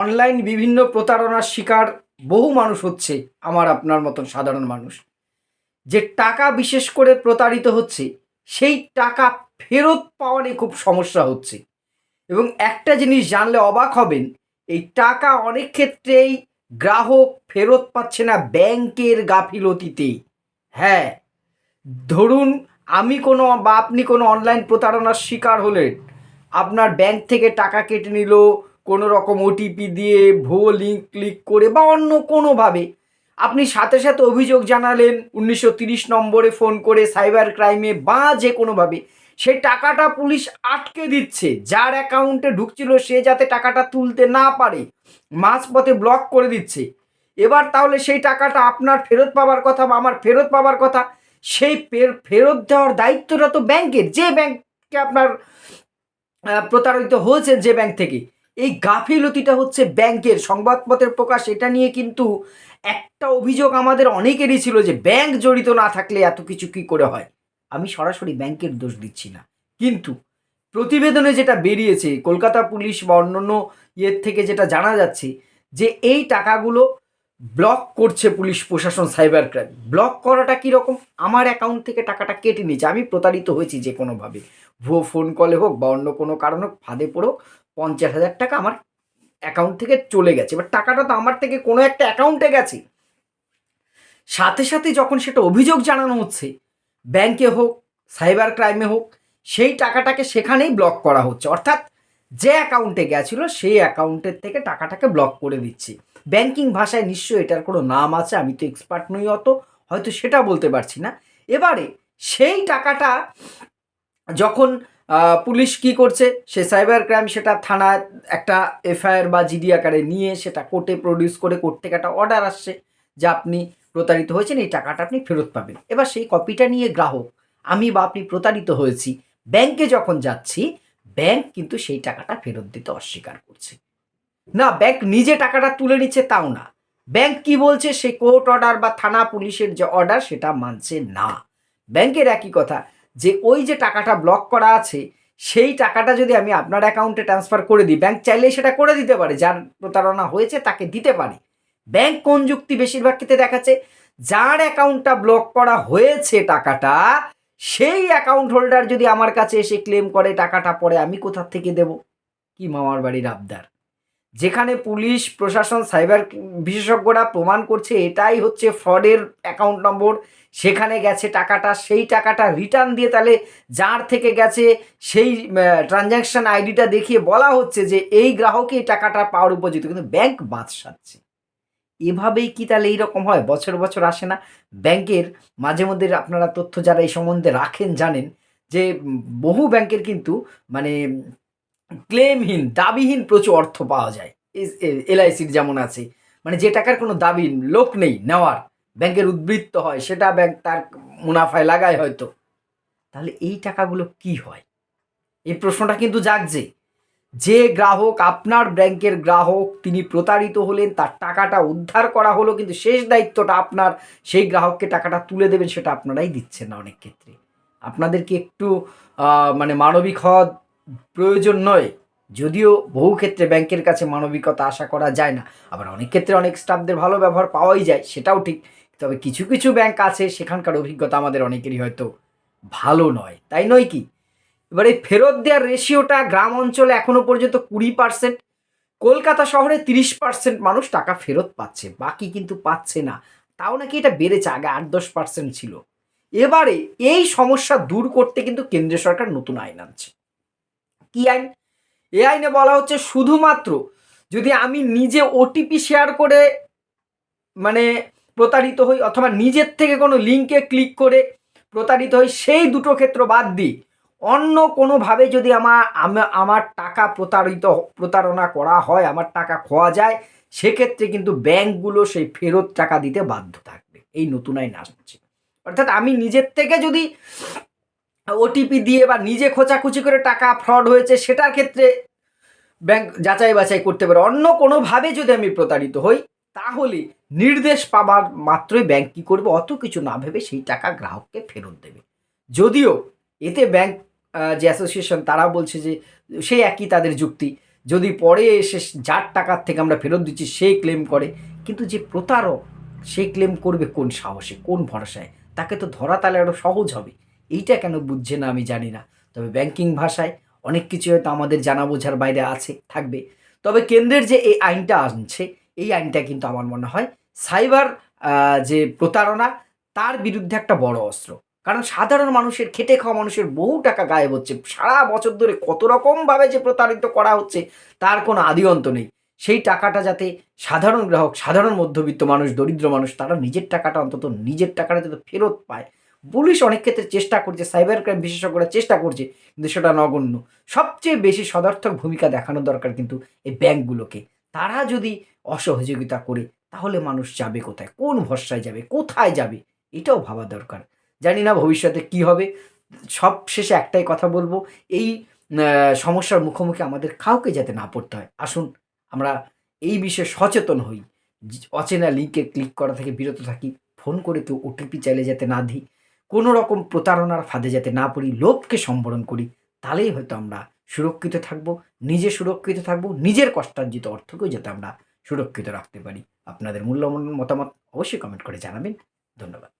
Online বিভিন্ন প্রতারণার শিকার বহু মানুষ হচ্ছে, আমার আপনার মতন সাধারণ মানুষ। যে টাকা বিশেষ করে প্রতারিত হচ্ছে, সেই টাকা ফেরত পাওয়া নিয়ে খুব সমস্যা হচ্ছে। এবং একটা জিনিস জানলে অবাক হবেন, এই টাকা অনেক ক্ষেত্রেই গ্রাহক ফেরত পাচ্ছে না ব্যাংকের গাফিলতিতেই হ্যাঁ ধরুন আমি কোনো বা আপনি কোনো অনলাইন প্রতারণার শিকার হলেন, আপনার ব্যাংক থেকে টাকা কেটে নিল কোনো রকম ওটিপি দিয়ে ভুয়ো লিঙ্ক ক্লিক করে বা অন্য কোনোভাবে আপনি সাথে সাথে অভিযোগ জানালেন, উনিশশো নম্বরে ফোন করে সাইবার ক্রাইমে বা যে কোনোভাবে সেই টাকাটা পুলিশ আটকে দিচ্ছে। যার অ্যাকাউন্টে ঢুকছিল, সে যাতে টাকাটা তুলতে না পারে, মাঝপথে ব্লক করে দিচ্ছে। এবার তাহলে সেই টাকাটা আপনার ফেরত পাওয়ার কথা বা আমার ফেরত পাওয়ার কথা, সেই ফের- ফেরত দেওয়ার দায়িত্বটা তো ব্যাংকের যে ব্যাংকে আপনার প্রতারিত হয়েছে, যে ব্যাংক থেকে এই গাফিলতিটা হচ্ছে ব্যাংকের সংবাদপত্রের প্রকাশ, এটা নিয়ে কিন্তু একটা অভিযোগ আমাদের অনেকেরই ছিল যে ব্যাংক জড়িত না থাকলে এত কিছু কি করে হয়? আমি সরাসরি ব্যাংকের দোষ দিচ্ছি না। কিন্তু প্রতিবেদনে যেটা বেরিয়েছে, কলকাতা পুলিশ বা অন্যান্য ইয়ের থেকে যেটা জানা যাচ্ছে যে এই টাকাগুলো ব্লক করছে পুলিশ, প্রশাসন, সাইবার ক্রাইম। ব্লক করাটা কীরকম আমার অ্যাকাউন্ট থেকে টাকাটা কেটে নিয়েছে। আমি প্রতারিত হয়েছি যে কোনোভাবে। ভুয়ো ফোন কলে হোক বা অন্য কোনো কারণে ফাঁদে পড়েও পঞ্চাশ হাজার টাকা আমার অ্যাকাউন্ট থেকে চলে গেছে। এবার টাকাটা তো আমার থেকে কোনো একটা অ্যাকাউন্টে গেছে। সাথে সাথে যখন সেটা অভিযোগ জানানো হচ্ছে ব্যাংকে হোক সাইবার ক্রাইমে হোক, সেই টাকাটাকে সেখানেই ব্লক করা হচ্ছে। অর্থাৎ যে অ্যাকাউন্টে গেছিল, সেই অ্যাকাউন্টের থেকে টাকাটাকে ব্লক করে দিচ্ছে। ব্যাংকিং ভাষায় নিশ্চয়ই এটার কোনো নাম আছে, আমি তো এক্সপার্ট নই অত, হয়তো সেটা বলতে পারছি না। এবারে সেই টাকাটা যখন পুলিশ কি করছে? সে সাইবার ক্রাইম সেটা থানায় একটা এফআইআর বা জিডি আকারে নিয়ে সেটা কোর্টে প্রডিউস করে কোর্ট থেকে একটা অর্ডার আসছে যে আপনি প্রতারিত হয়েছেন, এই টাকাটা আপনি ফেরত পাবেন। এবার সেই কপিটা নিয়ে গ্রাহক, আমি বা আপনি প্রতারিত হয়েছি ব্যাংকে যখন যাচ্ছি ব্যাংক কিন্তু সেই টাকাটা ফেরত দিতে অস্বীকার করছে। না ব্যাংক নিজে টাকাটা তুলে নিচ্ছে তাও না। ব্যাংক কি বলছে? সেই কোর্ট অর্ডার বা থানা পুলিশের যে অর্ডার সেটা মানছে না। ব্যাংকের একই কথা যে ওই যে টাকাটা ব্লক করা আছে, সেই টাকাটা যদি আমি আপনার অ্যাকাউন্টে ট্রান্সফার করে দিই ব্যাংক চাইলেই সেটা করে দিতে পারে, যার প্রতারণা হয়েছে তাকে দিতে পারে। ব্যাংক কোন যুক্তি বেশিরভাগ ক্ষেত্রে দেখাচ্ছে, যার অ্যাকাউন্টটা ব্লক করা হয়েছে টাকাটা, সেই অ্যাকাউন্ট হোল্ডার যদি আমার কাছে এসে ক্লেম করে, টাকাটা পরে আমি কোথা থেকে দেব? কি মামার বাড়ির আবদার? যেখানে পুলিশ, প্রশাসন, সাইবার বিশেষজ্ঞরা প্রমাণ করছে এটাই হচ্ছে ফ্রডের অ্যাকাউন্ট নম্বর। সেখানে গেছে টাকাটা, সেই টাকাটা রিটার্ন দিয়ে তাহলে যার থেকে গেছে সেই ট্রানজ্যাকশন আইডিটা দেখিয়ে বলা হচ্ছে যে এই গ্রাহকই এই টাকাটা পাওয়ার উপযুক্ত কিন্তু ব্যাংক বাদ সাধছে। এভাবেই কি তাহলে এইরকম হয়? বছর বছর আসে না। ব্যাংকের মাঝে মধ্যে আপনারা তথ্য যারা এই সম্বন্ধে রাখেন, জানেন যে বহু ব্যাংকের কিন্তু মানে ক্লেমহীন, দাবিহীন প্রচুর অর্থ পাওয়া যায়। এলআইসির যেমন আছে। মানে যে টাকার কোনো দাবি লোক নেই নেওয়ার, ব্যাংকের উদ্বৃত্ত হয়, সেটা ব্যাংক তার মুনাফায় লাগায় হয়তো। তাহলে এই টাকাগুলো কি হয়? এই প্রশ্নটা কিন্তু জাগছে। যে গ্রাহক, আপনার ব্যাংকের গ্রাহক, তিনি প্রতারিত হলেন, তার টাকাটা উদ্ধার করা হলো, কিন্তু শেষ দায়িত্বটা আপনার, সেই গ্রাহককে টাকাটা তুলে দেবেন, সেটা আপনারাই দিচ্ছেন না অনেক ক্ষেত্রে। আপনাদের কি একটু মানে মানবিক হওয়া প্রয়োজন নয়। যদিও বহু ক্ষেত্রে ব্যাংকের কাছে মানবিকতা আশা করা যায় না। আবার অনেক ক্ষেত্রে অনেক স্টাফদের ভালো ব্যবহার পাওয়াই যায়, সেটাও ঠিক। তবে কিছু কিছু ব্যাংক আছে, সেখানকার অভিজ্ঞতা আমাদের অনেকেরই হয়তো ভালো নয়। তাই নয় কি? এবার এই ফেরত দেওয়ার রেশিওটা গ্রাম অঞ্চলে এখনও পর্যন্ত কুড়ি পার্সেন্ট কলকাতা শহরে তিরিশ পার্সেন্ট মানুষ টাকা ফেরত পাচ্ছে, বাকি কিন্তু পাচ্ছে না। তাও নাকি এটা বেড়েছে, আগে আট দশ পার্সেন্ট ছিল। এবারে এই সমস্যা দূর করতে কিন্তু কেন্দ্রীয় সরকার নতুন আইন আনছে। কি আইন? এই আইনে বলা হচ্ছে শুধুমাত্র যদি আমি নিজে ওটিপি শেয়ার করে মানে প্রতারিত হই অথবা নিজের থেকে কোনো লিঙ্কে ক্লিক করে প্রতারিত হই, সেই দুটো ক্ষেত্র বাদ দিই। অন্য কোনোভাবে যদি আমার আমার টাকা প্রতারিত, প্রতারণা করা হয়, আমার টাকা খোয়া যায়, সেক্ষেত্রে কিন্তু ব্যাংকগুলো সেই ফেরত টাকা দিতে বাধ্য থাকবে। এই নতুন আইন আসছে। অর্থাৎ আমি নিজের থেকে যদি ওটিপি দিয়ে বা নিজে খোঁচাখুচি করে টাকা ফ্রড হয়েছে, সেটার ক্ষেত্রে ব্যাংক যাচাই বাছাই করতে পারে। অন্য কোনোভাবে যদি আমি প্রতারিত হই, তাহলে নির্দেশ পাবার মাত্রই ব্যাংক কী করবে? অত কিছু না ভেবে সেই টাকা গ্রাহককে ফেরত দেবে। যদিও এতে ব্যাংক যে অ্যাসোসিয়েশন তারা বলছে যে সেই একই তাদের যুক্তি। যদি পরে এসে যার টাকার থেকে আমরা ফেরত দিচ্ছি, সে ক্লেম করে। কিন্তু যে প্রতারক, সে ক্লেম করবে কোন সাহসে, কোন ভরসায়? তাকে তো ধরা তাহলে আরও সহজ হবে। এইটা কেন বুঝছে না আমি জানি না। তবে ব্যাংকিং ভাষায় অনেক কিছু হয়তো আমাদের জানা বোঝার বাইরে আছে, থাকবে। তবে কেন্দ্রের যে এই আইনটা আনছে, এই আইনটা কিন্তু আমার মনে হয় সাইবার যে প্রতারণা, তার বিরুদ্ধে একটা বড় অস্ত্র। কারণ সাধারণ মানুষের, খেটে খাওয়া মানুষের বহু টাকা গায়েব হচ্ছে। সারা বছর ধরে কত রকমভাবে যে প্রতারিত করা হচ্ছে, তার কোনো আদি অন্ত নেই। সেই টাকাটা যাতে সাধারণ গ্রাহক, সাধারণ মধ্যবিত্ত মানুষ, দরিদ্র মানুষ, তারা নিজের টাকাটা অন্তত নিজের টাকাটা যাতে ফেরত পায় পুলিশ অনেক ক্ষেত্রে চেষ্টা করছে, সাইবার ক্রাইম বিশেষজ্ঞরা চেষ্টা করছে, কিন্তু সেটা নগণ্য। সবচেয়ে বেশি সদর্থক ভূমিকা দেখানো দরকার কিন্তু এই ব্যাংকগুলোকে। তারা যদি অসহযোগিতা করে, তাহলে মানুষ যাবে কোথায়? কোন ভরসায় যাবে? কোথায় যাবে? এটাও ভাবা দরকার। জানি না ভবিষ্যতে কি হবে। সব শেষে একটাই কথা বলব, এই সমস্যার মুখোমুখি আমাদের কাউকে যাতে না পড়তে হয়। আসুন, আমরা এই বিষয়ে সচেতন হই। অচেনা লিঙ্কে ক্লিক করা থেকে বিরত থাকি। ফোন করে কেউ ওটিপি চাইলে যাতে না দিই। কোনো রকম প্রতারণার ফাঁদে যাতে না পড়ি, লোভকে সম্বরণ করি, তাহলেই হয়তো আমরা সুরক্ষিত থাকব, নিজে সুরক্ষিত থাকব, নিজের কষ্টার্জিত অর্থকেও যাতে আমরা সুরক্ষিত রাখতে পারি। আপনাদের মূল্যবান মতামত অবশ্যই কমেন্ট করে জানাবেন। ধন্যবাদ।